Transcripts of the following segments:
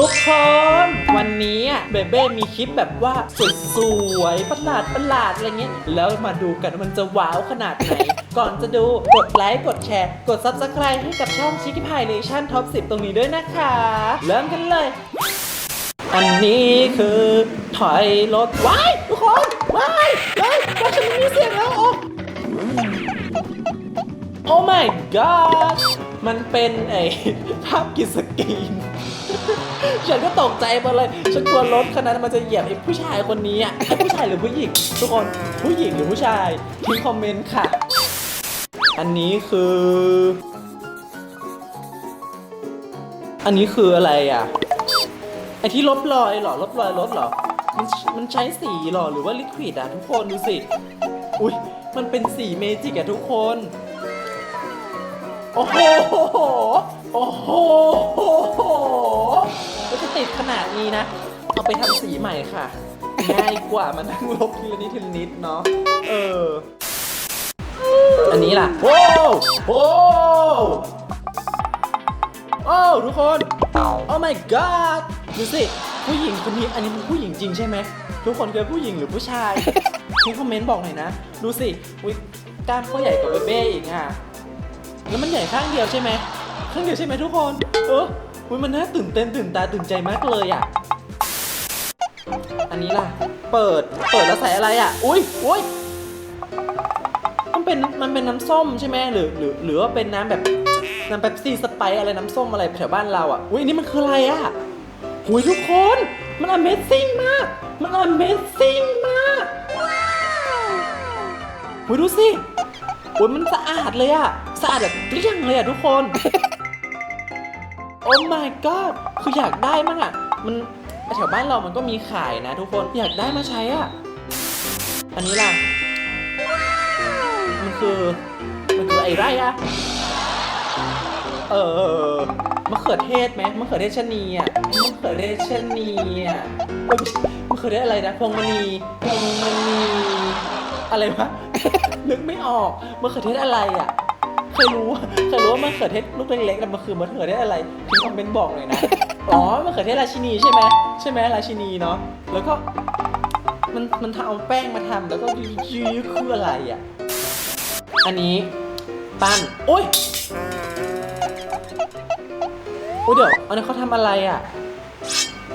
ทุกคน วันนี้เบเบ้มีคลิปแบบว่าสวยประหลาดประหลาดอะไรเงี้ย แล้วมาดูกันว่ามันจะว้าวขนาดไหน ก่อนจะดูกดไลค์กดแชร์ กด Subscribe ให้กับช่องชิคกี้พายเนชั่นท็อป10 ตรงนี้ด้วยนะคะ เริ่มกันเลย อันนี้คือถอยรถว้ายทุกคนว้ายเฮ้ยรถฉันไม่มีเสียงแล้วโอ้โอ้ my god มันเป็นไอ้ภาพกิสกรีน ฉันก็ตกใจไปเลย ฉันกลัวรถคันนั้นมันจะเหยียบไอ้ผู้ชายคนนี้อะไอ้ผู้ชายหรือผู้หญิงทุกคนผู้หญิงหรือผู้ชายทิ้งคอมเมนต์ค่ะ อันนี้คือ อันนี้คืออะไรอะไอที่ลบรอยเหรอลบรอยรถเหรอ มันมันใช้สีเหรอหรือว่าลิควิดอะทุกคนดูสิ อุ้ยมันเป็นสีเมจิกอะทุกคน โอ้โห โอ้โห ก็จะติดขนาดนี้นะ เอาไปทำสีใหม่ค่ะ ง่ายกว่ามันนั่งลบทีละนิดทีละนิดเนาะ เออ อันนี้ล่ะ โอ้โหโอ้ทุกคนโอ้ my god ดูสิ ผู้หญิงคนนี้อันนี้เป็นผู้หญิงจริงใช่ไหม ทุกคนคือผู้หญิงหรือผู้ชายทิ้งคอมเมนต์บอกหน่อยนะ ดูสิอุ๊ยกล้ามเขาใหญ่กว่าเบเบ้อีกอะ แล้วมันใหญ่ข้างเดียวใช่ไหม ข้างเดียวใช่ไหมทุกคน เออ อุ๊ยมันน่าตื่นเต้นตื่นตาตื่นใจมากเลยอะ อันนี้ล่ะ เปิด เปิดแล้วใส่อะไรอะ อุ้ยอุ้ยมันเป็น มันเป็นน้ำส้มใช่ไหมหรือ หรือ หรือว่าเป็นน้ำแบบน้ำเป๊ปซี่สไปอะไรน้ำส้มอะไรแถวบ้านเราอะ อุ้ยอันนี่มันคืออะไรอะหุยทุกคน มัน Amazing มาก มัน Amazing มากหุยดูสิโอ้ยมันสะอาดเลยอะ สะอาดแบบเกลี้ยงเลยอะทุกคน โอ้ my god คืออยากได้มากอะมันแถวบ้านเรามันก็มีขายนะทุกคน อยากได้มาใช้อะอันนี้ล่ะ มันคือ มันคือไอ้ไรอะเออมะเขือเทศไหมมะเขือเทศชะนีอะมะเขือเทศชะนีอะเอ้ยไม่ใช่มะเขือเทศอะไรนะพวงมณีพวงมณีอะไรวะนึกไม่ออกมะเขือเทศอะไรอะ เคยรู้เคยรู้ว่ามะเขือเทศลูกเล็กๆแต่มันคือมะเขือเทศอะไรทิ้งคอมเมนต์บอกหน่อยนะ อ๋อมะเขือเทศราชินีใช่ไหมใช่ไหมราชินีเนาะ แล้วก็มันมันทำเอาแป้งมาทำแล้วก็ยื้อคืออะไรอะ อันนี้ปั้นโอ้ยโอ้ยเดี๋ยวอันนี้เขาทำอะไรอะ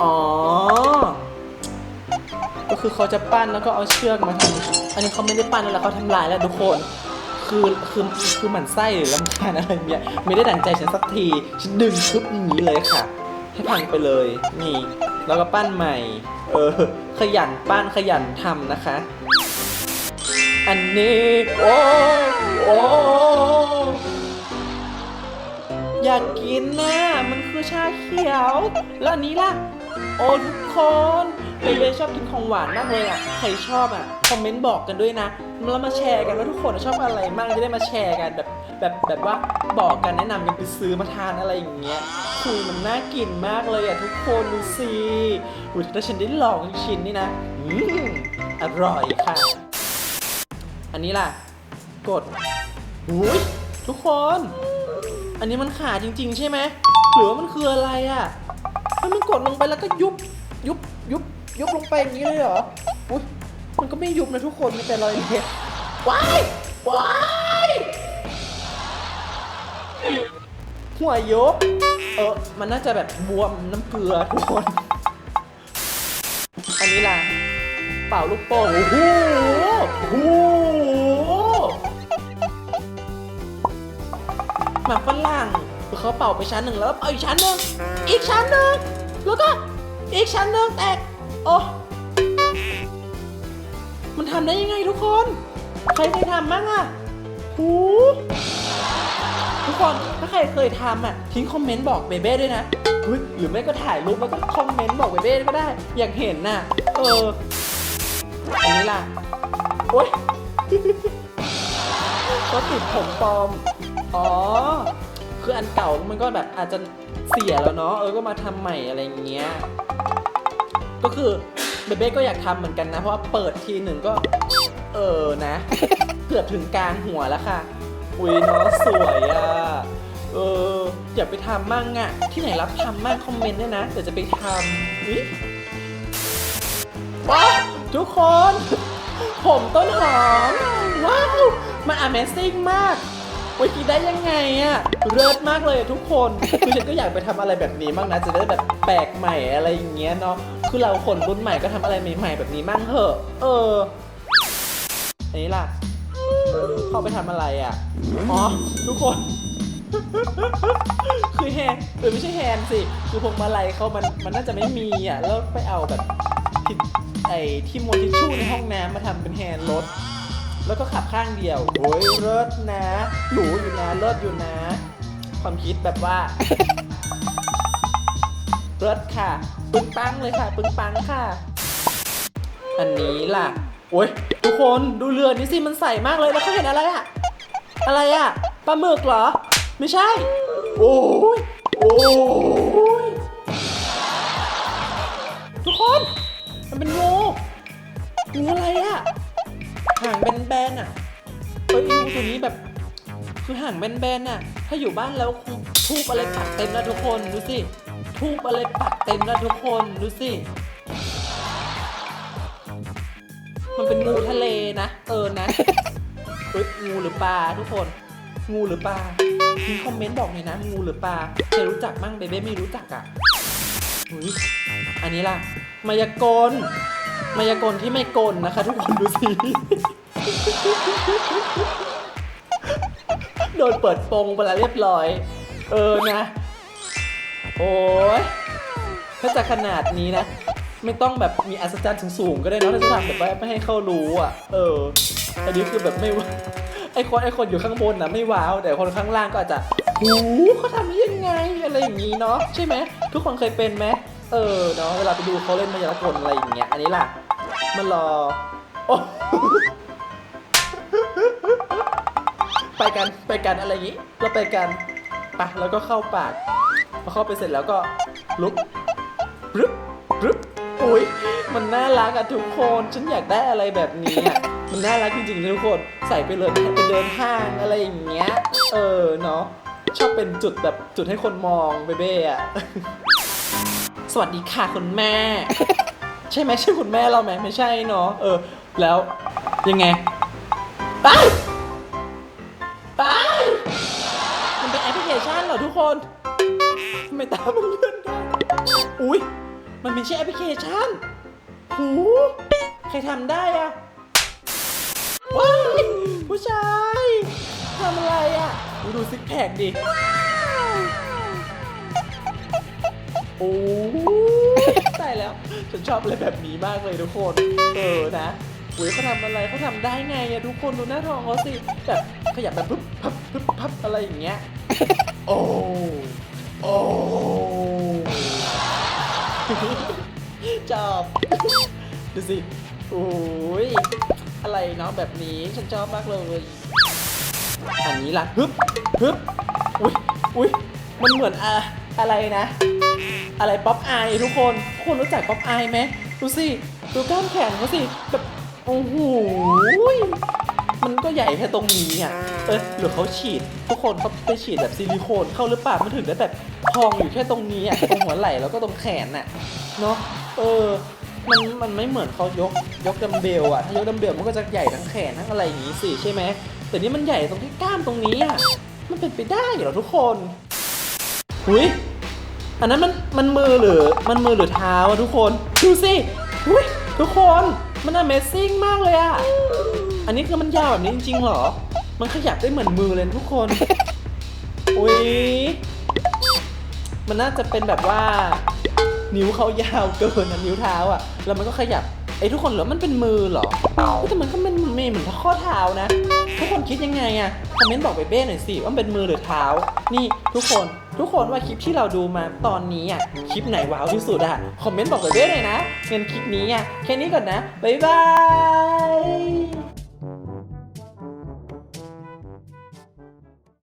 อ๋อ ก็คือเขาจะปั้นแล้วก็เอาเชือกมาทำอันนี้เขาไม่ได้ปั้นแล้วเขาทำลายแล้วทุกคน คือคือคือหมันไส้หรือลำคาญอะไรเนี่ยไม่ได้ดั่งใจฉันสักทีฉันดึงชุบอย่างนี้เลยค่ะ ให้พังไปเลยนี่ แล้วก็ปั้นใหม่ เออ ขยันปั้นขยันทำนะคะ อันนี้ โอ้โอ้อยากกินนะมันคือชาเขียว แล้วอันนี้ล่ะ โอ้ทุกคน เบเบ้ชอบกินของหวานมากเลยอะ ใครชอบอะ คอมเมนต์บอกกันด้วยนะ แล้วมาแชร์กันว่าทุกคนชอบอะไรมากจะได้มาแชร์กันแบบแบบแบบว่าบอกกันแนะนำกันไปซื้อมาทานอะไรอย่างเงี้ยคือมันน่ากินมากเลยอะทุกคนดูสิอุ้ยถ้าฉันได้ลองชิ้นนี่นะอืมอร่อยค่ะ อันนี้ล่ะ กดหุยทุกคน อันนี้มันขาจริง ๆ ใช่ไหมหรือว่ามันคืออะไรอะถ้ามันกดลงไปแล้วก็ยุบยุบ ยุบลงไปอย่างนี้เลยเหรอ อุ้ยมันก็ไม่ยุบนะทุกคนมีแต่รอยเล็บว้ายว้ายหัวยกเออ มันน่าจะแบบบวมน้ำเกลือทุกคน อันนี้ล่ะ เป่าลูกโป่งโอ้โหโอ้โหหมาฝรั่งเขาเป่าไปชั้นหนึ่งแล้วเอาอีกชั้นหนึ่งอีกชั้นหนึ่งแล้วก็อีกชั้นหนึ่งแตก โอ้มันทำได้ยังไงทุกคน ใครเคยทำบ้างอะหูทุกคนถ้าใครเคยทำอะทิ้งคอมเมนต์บอกเบเบ้ด้วยนะหรือไม่ก็ถ่ายรูปแล้วก็คอมเมนต์บอกเบเบ้ก็ได้ อยากเห็นน่ะ เออ อันนี้ล่ะ โอ๊ยก็ติดผมปลอม อ๋อ คืออันเก่ามันก็แบบอาจจะเสียแล้วเนาะ เออ ก็มาทำใหม่อะไรเงี้ย ก็คือเบเบ้ก็อยากทำเหมือนกันนะ เพราะว่าเปิดทีหนึ่งก็ เออนะ เกือบถึงกลางหัวแล้วค่ะ อุ้ยน้องสวยอะ เอออยากไปทำมั่งอะที่ไหนรับทำมั่งคอมเมนต์ด้วยนะเดี๋ยวจะไปทำอุ๊ยว้าวทุกคน ผมต้นหอม ว้าว มัน Amazing มาก โอ้ยคิดได้ยังไงอะเลิศมากเลยอะทุกคนคือฉันก็อยากไปทำอะไรแบบนี้บ้างนะจะได้แบบแปลกใหม่อะไรอย่างเงี้ยเนาะคือเราคนรุ่นใหม่ก็ทำอะไรใหม่ๆแบบนี้มั่งเถอะเอออันนี้ล่ะ เข้าไปทำอะไรอะ อ๋อ ทุกคน คือแฮนด์เออไม่ใช่แฮนด์สิ คือพวงมาลัยเขามันมันน่าจะไม่มีอะ แล้วไปเอาแบบทิไอ้ที่มวนทิชชู่ในห้องน้ำมาทำเป็นแฮนด์รถ แล้วก็ขับข้างเดียวโอ้ยเลิศนะหรูอยู่นะเลิศอยู่นะ ความคิดแบบว่าเลิศค่ะ ปึ้งปังเลยค่ะ ปึ้งปังค่ะ อันนี้ล่ะโอ้ยทุกคนดูเรือนี้สิมันใสมากเลยแล้วเขาเห็นอะไรอะอะไรอะปลาหมึกเหรอ ไม่ใช่ โอ้ยโอ้ยทุกคน มันเป็นงูงูอะไรอะ หางแบนๆอะเอ้ยงูตัวนี้แบบคือหางแบนๆน่ะ ถ้าอยู่บ้านแล้วคงทูบอะไรปักเต็มแล้วทุกคนดูสิทูบอะไรปักเต็มแล้วทุกคนดูสิมันเป็นงูทะเลนะเออนะเอ้ยงูหรือปลาทุกคน งูหรือปลาทิ้งคอมเมนต์บอกหน่อยนะงูหรือปลาใครรู้จักมั่งเบเบ้ไม่รู้จักอะอุ้ยอันนี้ล่ะ มายากลมายากลที่ไม่กลนะคะ ทุกคนดูสิ โดนเปิดโปงไปแล้วเรียบร้อย เออนะ โอ้ยถ้าจะขนาดนี้นะ ไม่ต้องแบบมีอัศจรรย์สูงๆก็ได้นะถ้าจะทำแบบว่าไม่ให้เขารู้อะ เออ อันนี้คือแบบไม่ว่าไอคนไอคนอยู่ข้างบนนะไม่ว้าว แต่คนข้างล่างก็อาจจะหูเขาทำได้ยังไงอะไรอย่างนี้เนาะใช่ไหมทุกคนเคยเป็นไหมเออเนาะเวลาไปดูเขาเล่นมายากลอะไรอย่างเงี้ยอันนี้ล่ะ มันรอโอ้ ไปกันไปกันอะไรอย่างงี้เราไปกันไปแล้วก็เข้าปากพอเข้าไปเสร็จแล้วก็ลุกรึบรึบอุ้ยมันน่ารักอะทุกคนฉันอยากได้อะไรแบบนี้อะมันน่ารักจริงๆทุกคนใส่ไปเลยไปเดินห้างอะไรอย่างเงี้ย เออเนาะชอบเป็นจุดแบบจุดให้คนมองเบเบ้อะสวัสดีค่ะคุณแม่ ใช่ไหมใช่คุณแม่เราไหมไม่ใช่เนาะเออ แล้วยังไงไป นทำไมตามันเลื่อนได้อุ้ยมันไม่ใช่แอปพลิเคชันหูใครทำได้อะว้ายผู้ชายทำอะไรอะอุ๊ยดูซิกแพคดิโอ้ยตายแล้ว ฉันชอบอะไรแบบนี้มากเลยทุกคน เออนะอุ้ยเขาทำอะไรเขาทำได้ไงอะทุกคนดูหน้าท้องเขาสิแบบขยับแบบปึ๊บ พับปึ๊บพับอะไรอย่างเงี้ย โอ้ โอ้ ชอบ ดูสิ โอ้ย อะไรเนาะแบบนี้ ฉันชอบมากเลย อันนี้ล่ะ ฮึบ ฮึบ อุ้ยอุ้ยมันเหมือนอะอะไรนะ อะไรป๊อปอายทุกคนทุกคนรู้จักป๊อปอายไหมดูสิ ดูกล้ามแขนเขาสิ แบบ โอ้โหยมันก็ใหญ่แค่ตรงนี้อะ เออหรือเขาฉีด ทุกคนเขาไปฉีดแบบซิลิโคนเข้าหรือเปล่ามันถึงได้แบบพองอยู่แค่ตรงนี้อะ ตรงหัวไหล่แล้วก็ตรงแขนน่ะ เนาะเออ มันมันไม่เหมือนเขายกยกดัมเบลอะถ้ายกดัมเบลมันก็จะใหญ่ทั้งแขนทั้งอะไรอย่างงี้สิใช่ไหม แต่นี่มันใหญ่ตรงที่กล้ามตรงนี้อะมันเป็นไปได้เหรอทุกคนหุยอันนั้นมันมันมือหรือมันมือหรือเท้าอะทุกคนดูสิอุ้ยทุกคนมัน Amazing มากเลยอะอันนี้คือมันยาวแบบนี้จริงๆเหรอ มันขยับได้เหมือนมือเลยทุกคน อุ้ย มันน่าจะเป็นแบบว่า นิ้วเขายาวเกินอะนิ้วเท้าอะแล้วมันก็ขยับไอ้ทุกคนเหรอ มันเป็นมือเหรอ แต่มันก็มันมันเหมือนข้อเท้านะ ทุกคนคิดยังไงอะคอมเมนต์บอกเบเบ้หน่อยสิว่ามันเป็นมือหรือเท้า นี่ทุกคนทุกคนว่าคลิปที่เราดูมาตอนนี้อะคลิปไหนว้าวที่สุดอะคอมเมนต์บอกเบเบ้หน่อยนะงั้นคลิปนี้อะแค่นี้ก่อนนะ บ๊ายบาย